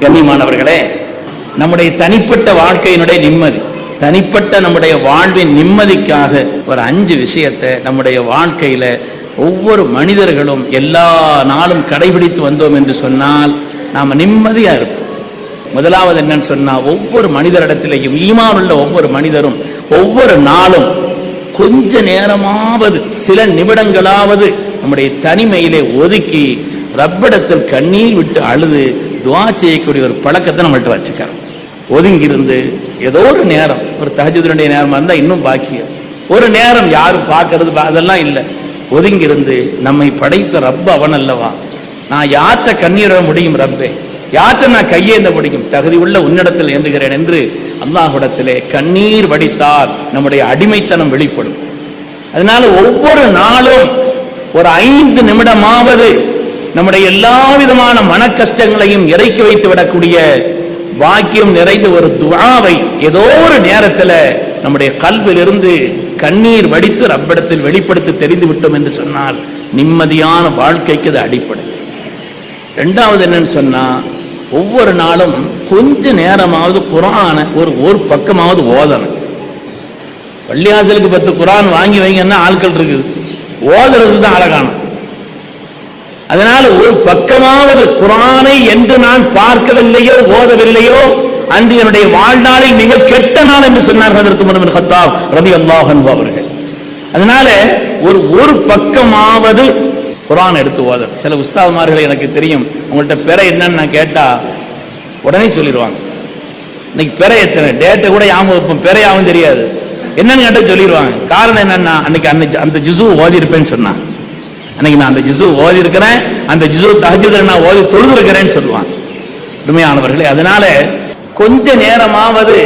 கண்ணியமானவர்களே நம்முடைய தனிப்பட்ட வாழ்க்கையினுடைய நிம்மதி தனிப்பட்ட நம்முடைய வாழ்வின் நிம்மதிக்காக ஒரு அஞ்சு விஷயத்தை நம்முடைய வாழ்க்கையில ஒவ்வொரு மனிதர்களும் எல்லா நாளும் கடைபிடித்து வந்தோம் என்று சொன்னால் நாம் நிம்மதியா இருப்போம். முதலாவது என்னன்னு சொன்னா ஒவ்வொரு மனிதரிடத்திலேயும் ஈமான் உள்ள ஒவ்வொரு மனிதரும் ஒவ்வொரு நாளும் கொஞ்ச நேரமாவது சில நிமிடங்களாவது நம்முடைய தனிமையிலே ஒதுக்கி ரப்பிடத்தில் கண்ணீர் விட்டு அழுது துவா செய்யக்கூடிய ஒரு பழக்கத்தை நம்மள்ட்ட வச்சுக்கிறோம் ஒதுங்கி இருந்து ஏதோ ஒரு நேரம் ஒரு தகஜதுடைய நேரமா இருந்தால் இன்னும் பாக்கியம் ஒரு நேரம் யாரும் பார்க்கறது அதெல்லாம் இல்லை. ஒதுங்கி இருந்து நம்மை படைத்த ரப்ப அவன் அல்லவா? நான் யார்கிட்ட கண்ணீர முடியும் ரப்பே. யார்கிட்ட நான் கையேந்த முடியும்? தகுதி உள்ள உன்னிடத்தில் ஏந்துகிறேன் என்று அல்லாஹுடத்திலே கண்ணீர் வடித்தால் நம்முடைய அடிமைத்தனம் வெளிப்படும். அதனால ஒவ்வொரு நாளும் ஒரு ஐந்து நிமிடமாவது நம்முடைய எல்லா விதமான மன கஷ்டங்களையும் இறக்கி வைத்து விடக்கூடிய வாக்கியம் நிறைந்த ஒரு துவாவை ஏதோ ஒரு நேரத்தில் நம்முடைய கல்விலிருந்து கண்ணீர் வடித்து ரப்பிடத்தில் வெளிப்படுத்தி தெரிந்து விட்டோம் என்று சொன்னால் நிம்மதியான வாழ்க்கைக்கு அது அடிப்படை. ரெண்டாவது என்னன்னு சொன்னா ஒவ்வொரு நாளும் கொஞ்ச நேரமாவது குரானை ஒரு ஒரு பக்கமாவது ஓதணும். பள்ளியாசலுக்கு பத்து குரான் வாங்கி வைங்கன்னா ஆட்கள் இருக்குது. ஓதுறது தான் அழகானம் அதனால ஒரு பக்கமாவது குரானை என்று நான் பார்க்கவில்லையோ ஓதவில்லையோ அன்று என்னுடைய வாழ்நாளில் மிக கெட்ட நாள் என்று சொன்னார்கள் ஹத்தாப் உமர் அல்லாஹன் அவர்கள். அதனால ஒரு ஒரு பக்கமாவது குரான் எடுத்து ஓத. சில உஸ்தாதுமார்கள் எனக்கு தெரியும் உங்கள்கிட்ட பெற என்னன்னு நான் கேட்டா உடனே சொல்லிடுவாங்க இன்னைக்கு பிற எத்தனை? டேட்டை கூட ஞாபகம் வைப்போம் யாவும் தெரியாது. என்னன்னு கேட்டால் சொல்லிடுவாங்க காரணம் என்னன்னா அன்னைக்கு அன்னைக்கு அந்த ஜிசு ஓதி இருப்பேன்னு சொன்னான் அன்னைக்கு நான் அந்த ஜிசு ஓதி இருக்கிறேன் அந்த ஜிசு தஹஜுத நான் ஓதி தொழுது இருக்கிறேன்னு சொல்லுவான் உண்மையானவர்களே அதனால கொஞ்ச நேரமாவது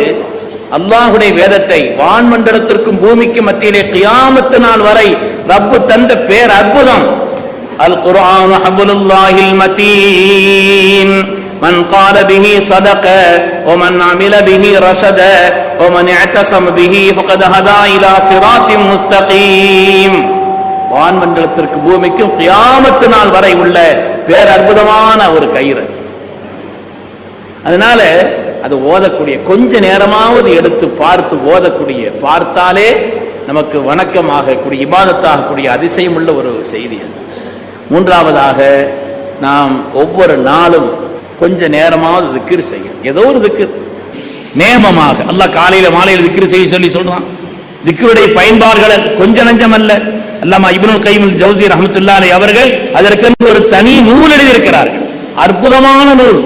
அல்லாஹுடைய வேதத்தை வான்மண்டலத்திற்கும் பூமிக்கும் மத்தியிலே கியாமத்து நாள் வரை ரப்பு தந்த பேர் அற்புதம் அல் குர்ஆன் ஹபுலுல்லாஹில் மதீன் من قال به صدق ومن عمل به رشد ومن اعتصم به فقد هدى الى صراط مستقيم வான்மண்டலத்திற்கு பூமிக்கும் கியாமத்து நாள் வரை உள்ள பேரற்புதமான ஒரு கயிறு. அதனால அது ஓதக்கூடிய கொஞ்ச நேரமாவது எடுத்து பார்த்து ஓதக்கூடிய பார்த்தாலே நமக்கு வணக்கமாகக்கூடிய இபாதத்தாகக்கூடிய அதிசயம் உள்ள ஒரு செய்தி அது. மூன்றாவதாக நாம் ஒவ்வொரு நாளும் கொஞ்ச நேரமாவது திக்கிர் செய்யும் ஏதோ ஒரு திக்கிர் நேமமாக அல்ல காலையில மாலையில திக்கிர் செய்ய சொல்லி சொல்றான். திக்கருடைய பயன்பாடுகள் கொஞ்ச நஞ்சம் அல்ல. அல்லாமா இப்னுல் கைமுல் ஜவுசி ரஹமத்துல்லாஹி அவர்கள் அதற்கு ஒரு தனி நூல் எழுதியிருக்கிறார்கள் அற்புதமான நூல்.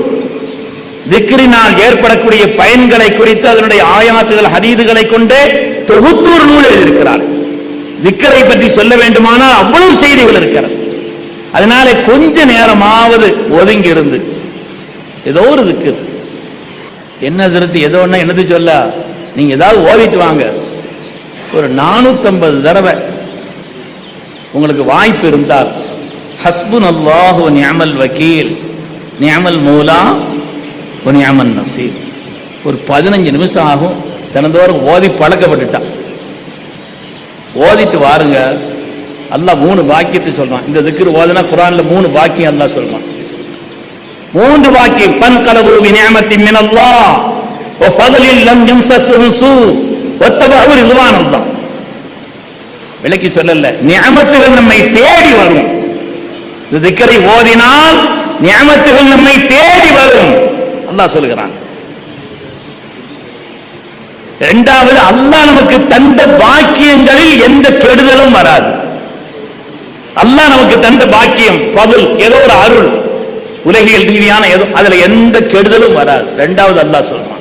திக்ரினால் ஏற்படக்கூடிய பயன்களை குறித்து அதனுடைய ஆயாத்துகள் ஹதீதுகளை கொண்டே தொகுத்து ஒரு நூல் எழுதியிருக்கிறார். திக்கரை பற்றி சொல்ல வேண்டுமானால் அவ்வளவு செய்திகள் இருக்கிறது. அதனால கொஞ்ச நேரமாவது ஒதுங்கி இருந்து. ஏதோ ஒரு திக்கு. என்ன சிறுத்து ஏதோ ஒண்ணு என்னது சொல்ல? நீங்க ஏதாவது ஓதிட்டு வாங்க. ஒரு நானூத்தி ஐம்பது தடவை உங்களுக்கு வாய்ப்பு இருந்தால் ஹஸ்புன் அல்லாஹு நியமல் வக்கீல் நியமல் மூலா நியமன் நசீர். ஒரு பதினஞ்சு நிமிஷம் ஆகும் தினந்தோறும் ஓதி பழக்கப்பட்டுட்டான் ஓதிட்டு வாருங்க. அல்லாஹ் மூணு வாக்கியத்தை சொல்றான். இந்த திக்கிற ஓதுனா குரான்ல மூணு வாக்கியம் அல்லாஹ் சொல்றான். மூன்று வாக்கியம் ஃபன் கலவு விநியமத்தின் மினல்லா ஒ ஃபதலில் லம் யும்சஸ் சு ஒத்தபஹு தான் விளக்கி சொல்லல. நியமத்துகள் நம்மை தேடி வரும். இந்த திக்கரை ஓதினால் நியமத்துகள் நம்மை தேடி வரும். அல்லாஹ் சொல்லுகிறான். இரண்டாவது அல்லாஹ் நமக்கு தந்த பாக்கியங்களில் எந்த கெடுதலும் வராது. அல்லாஹ் நமக்கு தந்த பாக்கியம் பதில் ஏதோ ஒரு அருள் உலகியல் ரீதியான ஏதோ அதுல எந்த கெடுதலும் வராது. ரெண்டாவது அல்லாஹ் சொல்றான்.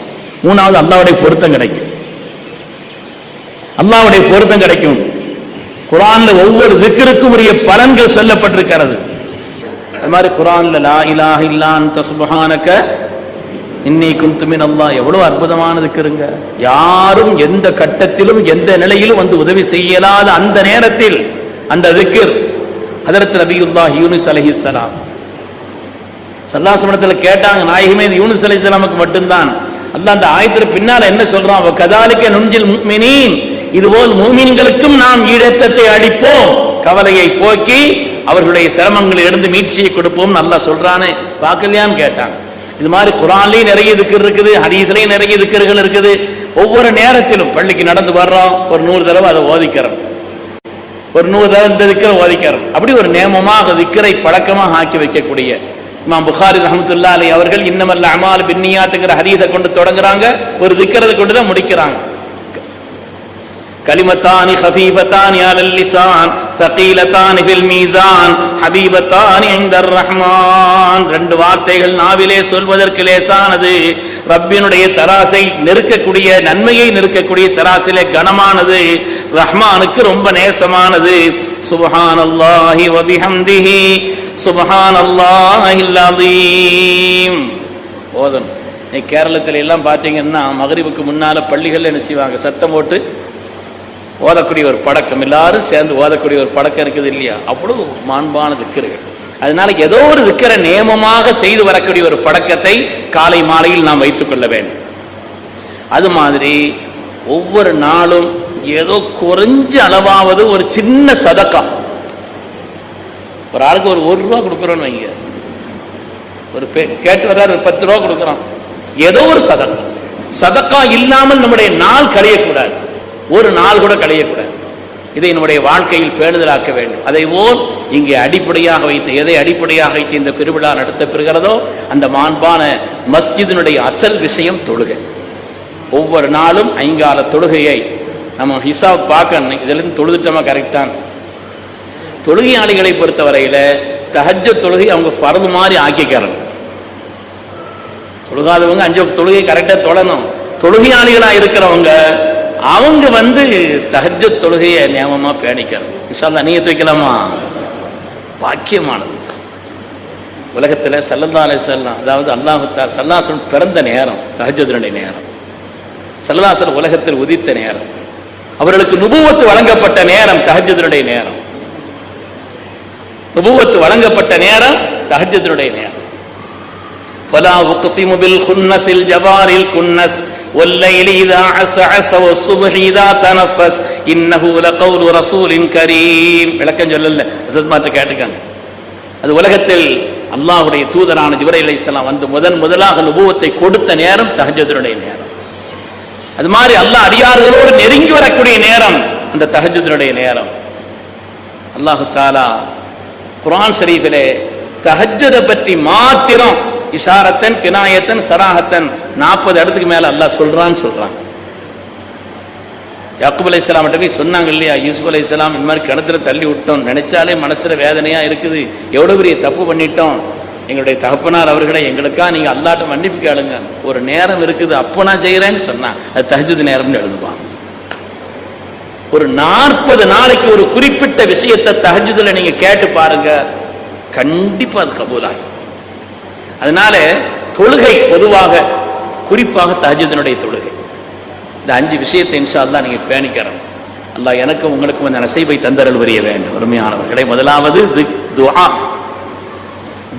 மூணாவது அல்லாவுடைய பொருத்தம் கிடைக்கும். அல்லாவுடைய பொருத்தம் கிடைக்கும். குரான்ல ஒவ்வொரு திக்கிற்கும் உரிய பலன்கள் சொல்லப்பட்டிருக்கிறது. அது மாதிரி குரான்ல லா இலாஹ இல்லான் அன்த சுப்ஹானக இன்னி குன்து எவ்வளவு அற்புதமான திக்கிருங்க யாரும் எந்த கட்டத்திலும் எந்த நிலையிலும் வந்து உதவி செய்யலாத அந்த நேரத்தில் அந்த திக்கிர் ஹதரத் நபியுல்லா யூனிஸ் அலஹிஸ்லாம் சல்லாசமணத்தில் கேட்டாங்க நாயகமே யூனிஸ் யூனுஸ் அலைஹிஸ்ஸலாமுக்கு மட்டும்தான். அல்ல அந்த ஆயத்திற்கு பின்னால என்ன சொல்றான்? கதாலிக்க நுஞ்சில் மீனின் இதுபோல் மூமின்களுக்கும் நாம் ஈடேற்றத்தை அளிப்போம். கவலையை போக்கி அவர்களுடைய சிரமங்களை இருந்து மீட்சியை கொடுப்போம். நல்லா சொல்றானே. பார்க்கலையான்னு கேட்டாங்க இது மாதிரி குரான்லயும் நிறைய திக்கர் இருக்குது ஹதீஸ்லயும் நிறைய திக்கர்கள் இருக்குது. ஒவ்வொரு நேரத்திலும் பள்ளிக்கு நடந்து வர்றோம். ஒரு நூறு தடவை அதை ஓதிக்கிறோம். ஒரு நூறு தடவை இந்த திக்கரை ஓதிக்கிறோம். அப்படி ஒரு நேமமாக திக்கரை பழக்கமாக ஆக்கி வைக்கக்கூடிய இமாம் புகாரி ரஹமத்துல்லா அலி அவர்கள் இன்னமல்ல அமால் பின்னியாத்துங்கிற ஹரீதை கொண்டு தொடங்குறாங்க. ஒரு திக்கிறதை கொண்டு தான் முடிக்கிறாங்க. كلمتان خفيفتان على اللسان ثقيلتان في الميزان حبيبتان عند الرحمن ரெண்டு வார்த்தைகள் நாவிலே சொல்வதற்கு லேசானது ரப்பினுடைய தராசை நெருக்கக்கூடிய நன்மையை நெருக்கக்கூடிய தராசிலே கனமானது ரஹ்மானுக்கு ரொம்ப நேசமானது சுபஹானல்லாஹி வ பிஹம்திஹி சுபஹானல்லாஹில் அஸீம் ஓதணும் நீ கேரளத்துல எல்லாம் பார்த்தீங்கன்னா மகரிபுக்கு முன்னால பள்ளிகள்ல என்ன செய்வாங்க சத்தம் போட்டு ஓதக்கூடிய ஒரு பழக்கம். எல்லாரும் சேர்ந்து ஓதக்கூடிய ஒரு பழக்கம் இருக்குது இல்லையா? அவ்வளவு மாண்பான திக்கர்கள். அதனால ஏதோ ஒரு திக்கரை நியமமாக செய்து வரக்கூடிய ஒரு பழக்கத்தை காலை மாலையில் நாம் வைத்துக் கொள்ள வேண்டும். அது மாதிரி ஒவ்வொரு நாளும் ஏதோ குறைஞ்ச அளவாவது ஒரு சின்ன சதக்கம் ஒரு ஆளுக்கு ஒரு ஒரு ரூபா கொடுக்குறோன்னு வைங்க. ஒரு கேட்டு வர்றாரு ஒரு பத்து ரூபா கொடுக்குறோம். ஏதோ ஒரு சதக்கம் சதக்கா இல்லாமல் நம்முடைய நாள் கழியக்கூடாது. ஒரு நாள் கூட கழியக்கூடாது. இதை நம்முடைய வாழ்க்கையில் பேணுதலாக்க வேண்டும். அதை போல் இங்கே அடிப்படையாக வைத்து எதை அடிப்படையாக வைத்து இந்த பெருவிழா நடத்தப்பெறுகிறதோ அந்த மாண்பான மஸ்ஜிதினுடைய அசல் விஷயம் தொழுகை. ஒவ்வொரு நாளும் ஐங்கால தொழுகையை நம்ம ஹிசாப் பார்க்கணும் இதிலிருந்து தொழுதுட்டோமா? கரெக்டான தொழுகையாளிகளை பொறுத்தவரையில தஹஜ தொழுகை அவங்க ஃபரது மாதிரி ஆக்கிக்கிறாங்க தொழுகாதவங்க அஞ்சு தொழுகை கரெக்டாக தொழணும். தொழுகையாளிகளா இருக்கிறவங்க அவங்க வந்து தஹஜ தொழுகையை நியமமாக பேணிக்கிறது விஷாலா நீங்கள் துவைக்கலாமா பாக்கியமானது. உலகத்துல சல்லல்லா செல்லாம் அதாவது அல்லாஹுத்தார் சல்லாசன் பிறந்த நேரம் தஹஜத்தினுடைய நேரம். சல்லாசன் உலகத்தில் உதித்த நேரம். அவர்களுக்கு நுபுவத்து வழங்கப்பட்ட நேரம் தஹஜத்தினுடைய நேரம். நுபுவத்து வழங்கப்பட்ட நேரம் தஹஜத்தினுடைய நேரம். ஃபலா உக்சிமுபில் குன்னஸில் ஜவாரில் குன்னஸ். والليل إذا عسعس والصبح إذا تنفس إنه لقول رسول كريم விளக்கம் சொல்லல அசத் மாற்ற கேட்டுக்காங்க அது உலகத்தில் அல்லாஹ்வுடைய தூதரான ஜிப்ரைல் அலைஹிஸ்ஸலாம் வந்து முதன் முதலாக நுபுவத்தை கொடுத்த நேரம் தஹஜ்ஜுடைய நேரம் அது மாதிரி அல்லாஹ் அடியார்களோடு நெருங்கி வரக்கூடிய நேரம் அந்த தஹஜ்ஜுடைய நேரம் அல்லாஹு தாலா குர்ஆன் ஷரீஃபிலே தஹஜ்ஜுதை பற்றி மாத்திரம் இஷாரத்தன் கினாயத்தன் சராஹத்தன். நாற்பது இடத்துக்கு மேல அல்லாஹ் சொல்றான்னு சொல்றான் யாக்குப் அலி இஸ்லாம் போய் சொன்னாங்க இல்லையா? யூசுப் அலி இஸ்லாம் இந்த மாதிரி கிணத்துல தள்ளி விட்டோம். நினைச்சாலே மனசுல வேதனையா இருக்குது. எவ்வளவு பெரிய தப்பு பண்ணிட்டோம். எங்களுடைய தகப்பனார் அவர்களை எங்களுக்கா நீங்க அல்லாட்ட மன்னிப்பு கேளுங்க. ஒரு நேரம் இருக்குது அப்போ நான் செய்யறேன்னு சொன்னா அது தகுதி நேரம்னு எழுதுவான் ஒரு நாற்பது நாளைக்கு ஒரு குறிப்பிட்ட விஷயத்தை தஹஜுதுல நீங்க கேட்டு பாருங்க. கண்டிப்பா அது கபூலாகும். அதனால தொழுகை பொதுவாக குறிப்பாக தஹஜத்தினுடைய தொழுகை. இந்த அஞ்சு விஷயத்தை இன்ஷா நீங்க பேணிக்கிறோம் அல்லாஹ் எனக்கும் உங்களுக்கும் அந்த நசைவை தந்தரல் வரிய வேண்டும். அருமையானவர்களை முதலாவது துவா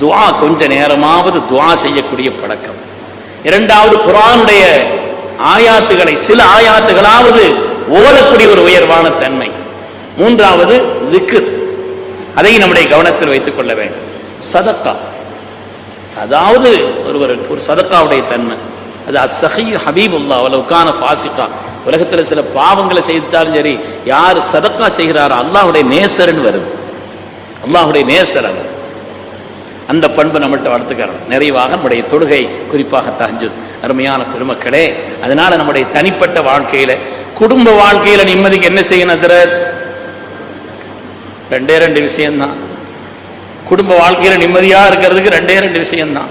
துவா கொஞ்ச நேரமாவது துவா செய்யக்கூடிய பழக்கம். இரண்டாவது குரானுடைய ஆயாத்துகளை சில ஆயாத்துகளாவது ஓதக்கூடிய ஒரு உயர்வான தன்மை. மூன்றாவது திக்ர். அதை நம்முடைய கவனத்தில் வைத்துக் கொள்ள வேண்டும். சதக்கா. அதாவது ஒருவர் ஒரு சதக்காவுடைய தன்மை. அது அசஹி ஹபீபுல்லா உலகான ஃபாசிக்கா உலகத்தில் சில பாவங்களை செய்தாலும் சரி யார் சதக்கா செய்கிறாரோ அல்லாஹுடைய நேசர்னு வருது. அல்லாஹ்வுடைய நேசர் அவர் அந்த பண்பு நம்மள்கிட்ட வளர்த்துக்கிறோம் நிறைவாக நம்முடைய தொழுகை குறிப்பாக தஞ்சு அருமையான பெருமக்களே அதனால நம்முடைய தனிப்பட்ட வாழ்க்கையில குடும்ப வாழ்க்கையில நிம்மதிக்கு என்ன செய்யணும் திற ரெண்டே ரெண்டு விஷயம்தான். குடும்ப வாழ்க்கையில நிம்மதியா இருக்கிறதுக்கு ரெண்டே ரெண்டு விஷயம்தான்.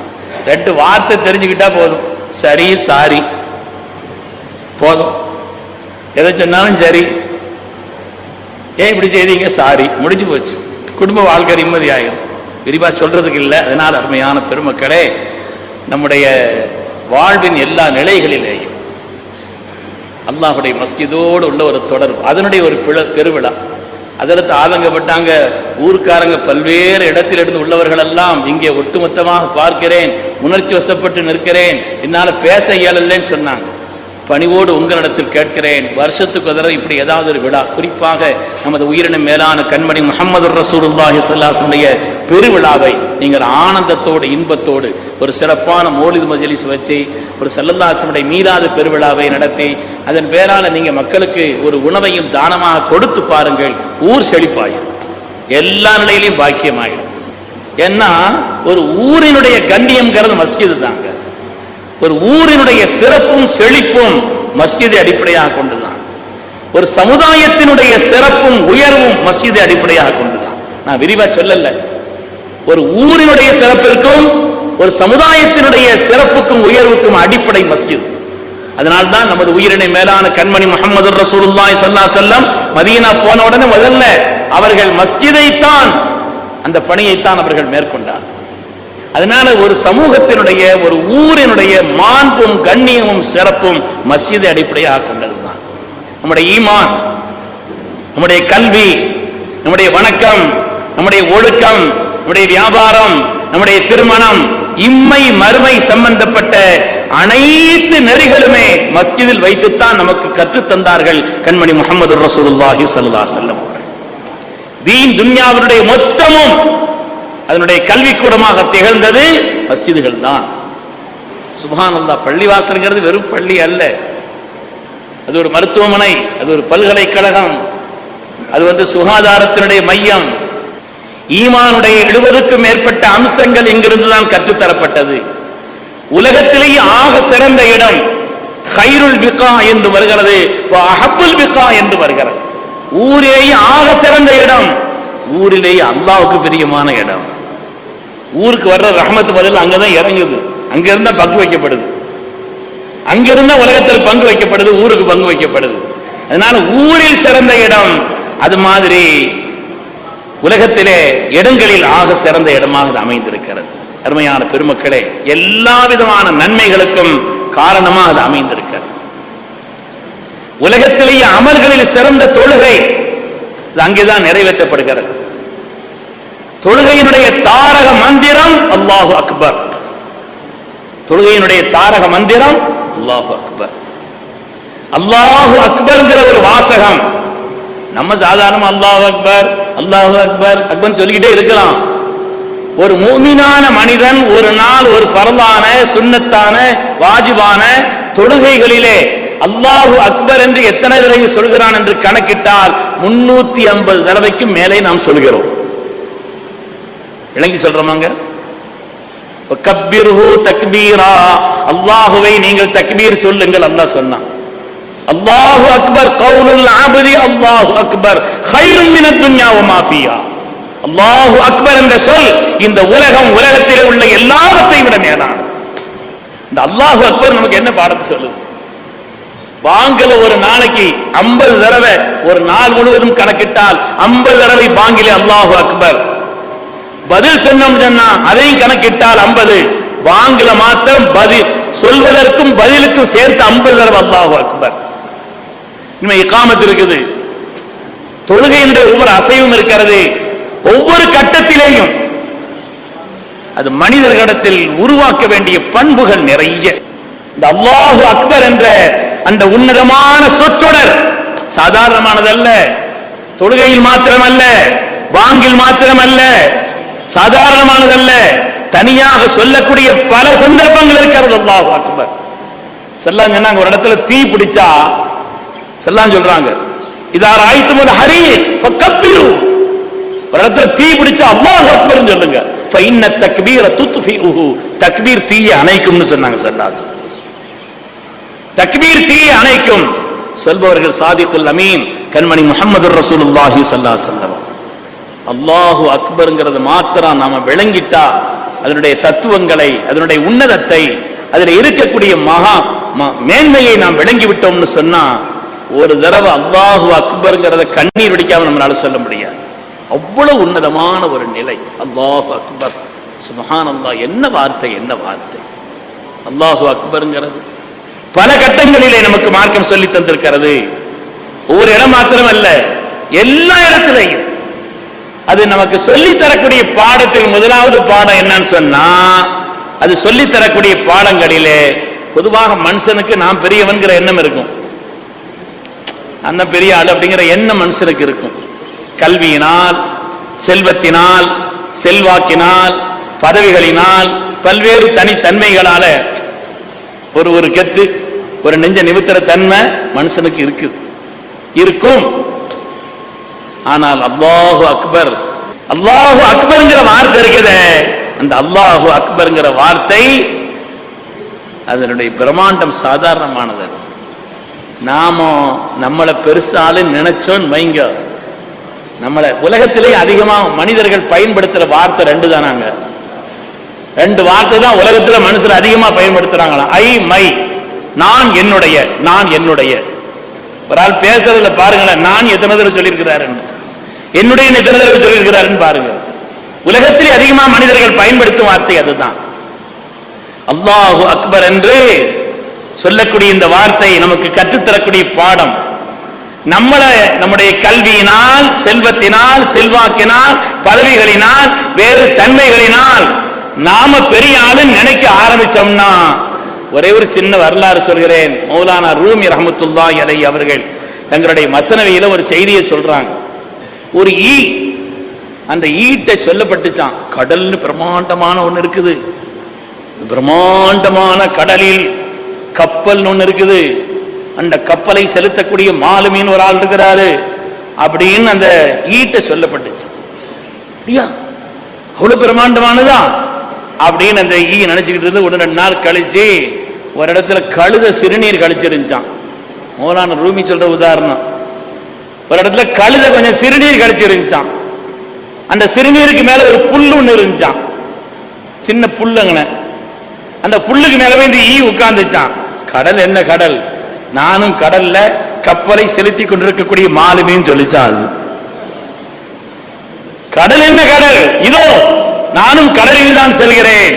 ரெண்டு வார்த்தை தெரிஞ்சுக்கிட்டா போதும். சரி சாரி. போதும். எதை சொன்னாலும் சரி. ஏன் இப்படி செய்தீங்க? சாரி. முடிஞ்சு போச்சு. குடும்ப வாழ்க்கை நிம்மதி ஆயிரும். விரிவா சொல்றதுக்கு இல்லை. அதனால் அருமையான பெருமக்களே நம்முடைய வாழ்வின் எல்லா நிலைகளிலேயும் அல்லாஹுடைய மஸ்ஜிதோடு உள்ள ஒரு தொடர்பு அதனுடைய ஒரு பிழ பெருவிழா. அதற்கு ஆதங்கப்பட்டாங்க ஊர்க்காரங்க பல்வேறு இடத்திலிருந்து உள்ளவர்கள் எல்லாம் இங்கே ஒட்டுமொத்தமாக பார்க்கிறேன் உணர்ச்சி வசப்பட்டு நிற்கிறேன் என்னால பேச இயலலன்னு சொன்னாங்க. பணிவோடு உங்களிடத்தில் கேட்கிறேன். வருஷத்துக்கு தர தடவை இப்படி ஏதாவது ஒரு விழா. குறிப்பாக நமது உயிரினம் மேலான கண்மணி முகமது ரசூலுல்லாஹி சல்லாசனுடைய பெருவிழாவை நீங்கள் ஆனந்தத்தோடு இன்பத்தோடு ஒரு சிறப்பான மோலிது மஜலிஸ் வச்சு ஒரு செல்லல்லாசனுடைய மீறாத பெருவிழாவை நடத்தி அதன் பேரால நீங்கள் மக்களுக்கு ஒரு உணவையும் தானமாக கொடுத்து பாருங்கள். ஊர் செழிப்பாயிடும் எல்லா நிலையிலையும் பாக்கியமாயிடும் ஏன்னா ஒரு ஊரினுடைய கண்ணியம்ங்கிறது மஸ்ஜிது தான் ஒரு ஊரினுடைய சிறப்பும் செழிப்பும் மஸ்ஜிதை அடிப்படையாக கொண்டுதான். ஒரு சமுதாயத்தினுடைய சிறப்பும் உயர்வும் மஸ்ஜிதை அடிப்படையாக கொண்டுதான். நான் விரிவா சொல்லல. ஒரு ஊரினுடைய சிறப்பிற்கும் ஒரு சமுதாயத்தினுடைய சிறப்புக்கும் உயர்வுக்கும் அடிப்படை மஸ்ஜித். அதனால்தான் நமது உயிரினை மேலான கண்மணி முகமது ரசூலுல்லாய் சல்லா செல்லம் மதீனா போன உடனே முதல்ல அவர்கள் மஸ்ஜிதைத்தான் அந்த பணியைத்தான் அவர்கள் மேற்கொண்டார் அதனால ஒரு சமூகத்தினுடைய ஒரு ஊரினுடைய மாண்பும் கண்ணியமும் சிறப்பும் மஸ்ஜிதை அடிப்படையாக கொண்டதுதான் நம்முடைய ஈமான் நம்முடைய கல்வி நம்முடைய வணக்கம் நம்முடைய ஒழுக்கம் நம்முடைய வியாபாரம் நம்முடைய திருமணம் இம்மை மறுமை சம்பந்தப்பட்ட அனைத்து நெறிகளுமே மஸ்ஜிதில் வைத்துத்தான் நமக்கு கற்றுத்தந்தார்கள் கண்மணி முகமது ரசூலுல்லாஹி ஸல்லல்லாஹு அலைஹி தீன் துன்யாவினுடைய மொத்தமும் அதனுடைய கல்விக்கூடமாக திகழ்ந்தது மஸ்ஜிதுகள் தான் சுபஹானல்லாஹ் பள்ளிவாசல்ங்கிறது வெறும் பள்ளி அல்ல. அது ஒரு மருத்துவமனை அது ஒரு பல்கலைக்கழகம் அது வந்து சுகாதாரத்தினுடைய மையம். ஈமானுடைய எழுபதுக்கும் மேற்பட்ட அம்சங்கள் இங்கிருந்து தான் கற்றுத்தரப்பட்டது. உலகத்திலேயே ஆக சிறந்த இடம் ஹைருல் பிகா என்று வருகிறது அஹப்புல் பிகா என்று வருகிறது. ஊரிலேயே ஆக சிறந்த இடம் ஊரிலேயே அல்லாவுக்கு பிரியமான இடம். ஊருக்கு வர்ற ரஹமத்து பதில் அங்கதான் இறங்குது. அங்க இருந்தா பங்கு வைக்கப்படுது. அங்கிருந்தா உலகத்தில் பங்கு வைக்கப்படுது ஊருக்கு பங்கு வைக்கப்படுது. அதனால ஊரில் சிறந்த இடம் அது மாதிரி உலகத்திலே இடங்களில் ஆக சிறந்த இடமாக அமைந்திருக்கிறது. அருமையான பெருமக்களே எல்லா விதமான நன்மைகளுக்கும் காரணமாக அது அமைந்திருக்கிறது. உலகத்திலேயே அமல்களில் சிறந்த தொழுகை அங்கேதான் நிறைவேற்றப்படுகிறது. தொழுகையினுடைய தாரக மந்திரம் அல்லாஹு அக்பர். தொழுகையினுடைய தாரக மந்திரம் அல்லாஹு அக்பர். அல்லாஹு அக்பர்ங்கிற ஒரு வாசகம். நம்ம சாதாரண அல்லாஹ் அக்பர் அல்லாஹு அக்பர் அக்பர் சொல்லிக்கிட்டே இருக்கலாம். ஒரு மூமினான மனிதன் ஒரு நாள் ஒரு பரலான சுண்ணத்தான வாஜிபான தொழுகைகளிலே அல்லாஹு அக்பர் என்று எத்தனை தடவை சொல்கிறான் என்று கணக்கிட்டால் முன்னூத்தி ஐம்பது தடவைக்கும் மேலே நாம் சொல்கிறோம். விளங்கி சொல்றோமாங்க? கப்பிருஹு தக்பீரா. அல்லாஹுவை நீங்கள் தக்பீர் சொல்லுங்கள் அல்லாஹ் சொன்னான். அல்லாஹு அக்பர் கவுலுல் ஆபதி அல்லாஹு அக்பர். ஹைரும் மின துன்யா மாஃபியா அல்லாஹு அக்பர் என்ற சொல் இந்த உலகம் உலகத்திலே உள்ள எல்லாவற்றையும் விட மேலானது. இந்த அல்லாஹு அக்பர் நமக்கு என்ன பாடத்தை சொல்லுது? பாங்கில ஒரு நாளைக்கு ஐம்பது தடவை ஒரு நாள் முழுவதும் கணக்கிட்டால் ஐம்பது தடவை பாங்கிலே அல்லாஹு அக்பர். பதில் சொன்னோம் சொன்னா அதையும் கணக்கிட்டால் ஐம்பது. வாங்கல மாத்திரம் பதில். சொல்வதற்கும் பதிலுக்கும் சேர்த்து ஐம்பது தடவை அல்லாஹ் அக்பர். இனிமே இக்காமத்து இருக்குது. தொழுகையினுடைய ஒவ்வொரு அசைவும் இருக்கிறது. ஒவ்வொரு கட்டத்திலேயும் அது மனிதர்களிடத்தில் உருவாக்க வேண்டிய பண்புகள் நிறைய. இந்த அல்லாஹு அக்பர் என்ற அந்த உன்னதமான சொற்றொடர் சாதாரணமானதல்ல. தொழுகையில் மாத்திரமல்ல வாங்கில் மாத்திரமல்ல சாதாரணமானதல்ல. தனியாக சொல்லக்கூடிய பல சந்தர்ப்பங்கள் இருக்கிறது. அல்லாஹ் அக்பர். செல்லாம் சொன்னாங்க ஒரு இடத்துல தீ பிடிச்சா செல்லாம் சொல்றாங்க. இதார் ஆயித்து போது ஹரி கப்பிரு ஒரு இடத்துல தீ பிடிச்சா அல்லாஹ் அக்பர் சொல்லுங்க. ஃபைன்ன தக்பீர உஹு தக்பீர் தீயை அணைக்கும்னு சொன்னாங்க சல்லாஸ். தக்பீர் தீயை அணைக்கும். சொல்பவர்கள் சாதிக்குல் அமீன் கண்மணி முகமது ரசூலுல்லாஹி ஸல்லல்லாஹு அலைஹி அல்லாஹு அக்பருங்கிறது மாத்திரம் நாம விளங்கிட்டா அதனுடைய தத்துவங்களை அதனுடைய உன்னதத்தை அதில் இருக்கக்கூடிய மகா ம- மேன்மையை நாம் விளங்கி விட்டோம்னு சொன்னா ஒரு தடவை அல்லாஹு அக்பருங்கிறத கண்ணீர் வெடிக்காம நம்மளால சொல்ல முடியாது. அவ்வளவு உன்னதமான ஒரு நிலை. அல்லாஹு அக்பர். சுமஹான் அல்லாஹ் என்ன வார்த்தை என்ன வார்த்தை? அல்லாஹு அக்பருங்கிறது பல கட்டங்களிலே நமக்கு மார்க்கம் சொல்லி தந்திருக்கிறது. ஒவ்வொரு இடம் மாத்திரம் அல்ல எல்லா இடத்திலையும். அது நமக்கு சொல்லி தரக்கூடிய பாடத்தில் முதலாவது பாடம் என்னன்னு சொன்னா அது சொல்லி தரக்கூடிய பாடங்களிலே பொதுவாக மனுஷனுக்கு நான் பெரியவன்கிற எண்ணம் இருக்கும். அந்த பெரிய ஆள் அப்படிங்கிற எண்ணம் மனுஷனுக்கு இருக்கும். கல்வியினால் செல்வத்தினால் செல்வாக்கினால் பதவிகளினால் பல்வேறு தனித்தன்மைகளால ஒரு ஒரு கெத்து ஒரு நெஞ்ச நிமித்திர தன்மை மனுஷனுக்கு இருக்குது. இருக்கும். ஆனால் அல்லாஹு அக்பர் அல்லாஹு அக்பர்ங்கிற வார்த்தை இருக்குதே. அந்த அல்லாஹு அக்பர்ங்கிற வார்த்தை அதனுடைய பிரம்மாண்டம் சாதாரணமானது. நாமோ நாம நம்மளை பெருசாலும் நினைச்சோன்னு வைங்க. நம்மளை உலகத்திலே அதிகமா மனிதர்கள் பயன்படுத்துற வார்த்தை ரெண்டு தானாங்க. ரெண்டு வார்த்தை தான் உலகத்துல மனுஷர் அதிகமா பயன்படுத்துறாங்களாம் ஐ மை. நான் என்னுடைய நான் என்னுடைய. ஒரு ஆள் பேசுறதுல பாருங்களேன் நான் எத்தனை தடவை சொல்லியிருக்கிறாருன்னு. என்னுடைய எத்தனை தடவை சொல்லியிருக்கிறாருன்னு பாருங்க. உலகத்திலே அதிகமா மனிதர்கள் பயன்படுத்தும் வார்த்தை அதுதான். அல்லாஹு அக்பர் என்று சொல்லக்கூடிய இந்த வார்த்தை நமக்கு கற்றுத்தரக்கூடிய பாடம். நம்மளை நம்முடைய கல்வியினால் செல்வத்தினால் செல்வாக்கினால் பதவிகளினால் வேறு தன்மைகளினால் நாம பெரிய ஆளுன்னு நினைக்க ஆரம்பிச்சோம்னா ஒரே ஒரு சின்ன வரலாறு சொல்கிறேன். மௌலானா ரூமி ரஹமத்துல்லா அலை அவர்கள் தங்களுடைய மசனவையில் ஒரு செய்தியை சொல்றாங்க. ஒரு ஈ. அந்த ஈட்ட சொல்லப்பட்டுச்சான் கடல்னு பிரம்மாண்டமான ஒண்ணு இருக்குது. பிரம்மாண்டமான கடலில் கப்பல் ஒண்ணு இருக்குது. அந்த கப்பலை செலுத்தக்கூடிய மாலுமின்னு ஒரு ஆள் இருக்கிறாரு. அப்படின்னு அந்த ஈட்ட சொல்லப்பட்டுச்சு. அப்படியா? அவ்வளவு பிரம்மாண்டமானதா? அப்படின்னு அந்த ஈ நினைச்சுக்கிட்டு இருந்து ஒரு ரெண்டு நாள் கழிச்சு ஒரு இடத்துல கழுத சிறுநீர் கழிச்சிருந்துச்சான் மோலான ரூமி சொல்ற உதாரணம். ஒரு இடத்துல கழுத கொஞ்சம் சிறுநீர் கழிச்சிருந்துச்சான் அந்த சிறுநீருக்கு மேல ஒரு புல்லு ஒண்ணு இருந்துச்சான் சின்ன புல்லுங்கன. அந்த புல்லுக்கு மேலவே இந்த ஈ உட்கார்ந்துச்சான் கடல் என்ன கடல்? நானும் கடல்ல கப்பலை செலுத்தி கொண்டிருக்கக்கூடிய மாலுமின்னு சொல்லிச்சான் அது. கடல் என்ன கடல்? இதோ நானும் கடலில் தான் செல்கிறேன்.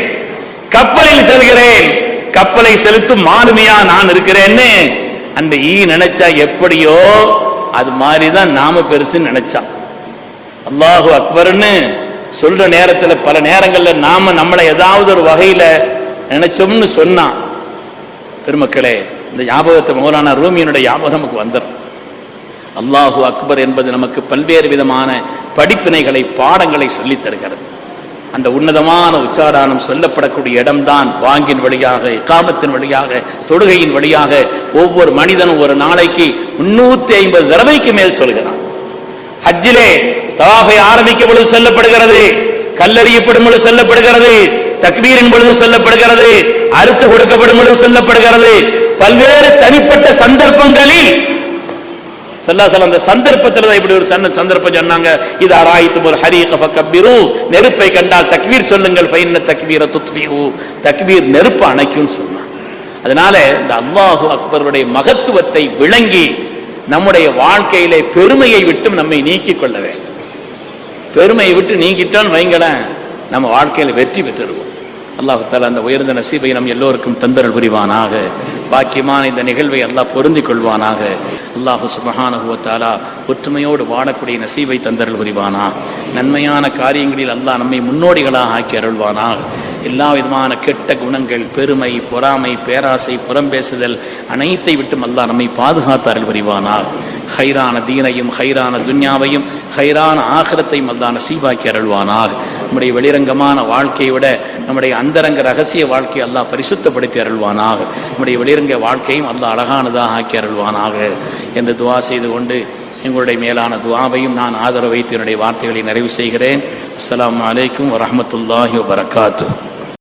கப்பலில் செல்கிறேன். கப்பலை செலுத்தும் மாலுமியா நான் இருக்கிறேன்னு அந்த ஈ நினைச்சா எப்படியோ அது மாதிரிதான் நாம பெருசுன்னு நினைச்சான் அல்லாஹு அக்பர்னு சொல்ற நேரத்துல பல நேரங்கள்ல நாம நம்மளை ஏதாவது ஒரு வகையில நினைச்சோம்னு சொன்னான் பெருமக்களே இந்த ஞாபகத்தை மௌலானா ரூமியினுடைய ஞாபகம் நமக்கு வந்துடும் அல்லாஹு அக்பர் என்பது நமக்கு பல்வேறு விதமான படிப்பினைகளை பாடங்களை சொல்லித் தருகிறது. அந்த உன்னதமான உச்சாரணம் சொல்லப்படக்கூடிய இடம்தான் வாங்கின் வழியாக காமத்தின் வழியாக தொடுகையின் வழியாக ஒவ்வொரு மனிதனும் ஒரு நாளைக்கு முன்னூத்தி ஐம்பது தடவைக்கு மேல் சொல்கிறான். ஹஜ்ஜிலே தவாஃபை ஆரம்பிக்கும் பொழுது சொல்லப்படுகிறது கல்லறியப்படும் பொழுது சொல்லப்படுகிறது தக்பீரின் பொழுது சொல்லப்படுகிறது அறுத்து கொடுக்கப்படும் பொழுது சொல்லப்படுகிறது. பல்வேறு தனிப்பட்ட சந்தர்ப்பங்களில் சல்லாசல் அந்த சந்தர்ப்பத்தில் தான் இப்படி ஒரு சன்ன சந்தர்ப்பம் சொன்னாங்க. இது ஆராய்த்து ஒரு ஹரீக ஃபக்கபிரு நெருப்பை கண்டால் தக்வீர் சொல்லுங்கள் ஃபைன்ன தக்வீர துத்ஃபிஹு. தக்வீர் நெருப்பு அணைக்கும்னு சொன்னாங்க. அதனால இந்த அல்லாஹு அக்பருடைய மகத்துவத்தை விளங்கி நம்முடைய வாழ்க்கையிலே பெருமையை விட்டும் நம்மை நீக்கிக் கொள்ள வேண்டும். பெருமையை விட்டு நீக்கிட்டோன்னு வைங்களேன் நம்ம வாழ்க்கையில் வெற்றி பெற்றிருக்கோம் அல்லாஹு தாலா அந்த உயர்ந்த நசீபை நம் எல்லோருக்கும் தந்தரல் புரிவானாக. பாக்கியமான இந்த நிகழ்வை அல்லாஹ் பொருந்திக் கொள்வானாக. அல்லாஹு சுபஹானுவத்தாலா ஒற்றுமையோடு வாழக்கூடிய நசீபை தந்தரல் புரிவானா. நன்மையான காரியங்களில் அல்லாஹ் நம்மை முன்னோடிகளாக ஆக்கி அருள்வானாக. எல்லா விதமான கெட்ட குணங்கள் பெருமை பொறாமை பேராசை புறம் பேசுதல் அனைத்தை விட்டும் அல்லாஹ் நம்மை பாதுகாத்து அருள் ஹைரான தீனையும் ஹைரான துன்யாவையும் ஹைரான ஆகரத்தையும் அல்லாஹ் நசீபாக்கி அருள்வானாக. நம்முடைய வெளிரங்கமான வாழ்க்கையை விட நம்முடைய அந்தரங்க ரகசிய வாழ்க்கையை அல்லாஹ் பரிசுத்தப்படுத்தி அருள்வானாக. நம்முடைய வெளிரங்க வாழ்க்கையும் அல்லாஹ் அழகானதாக ஆக்கி அருள்வானாக என்று துவா செய்து கொண்டு எங்களுடைய மேலான துவாவையும் நான் ஆதரவு வைத்து என்னுடைய வார்த்தைகளை நிறைவு செய்கிறேன். அஸ்லாம் அலைக்கும் வரமத்துல்லாஹி வபரகாத்துஹு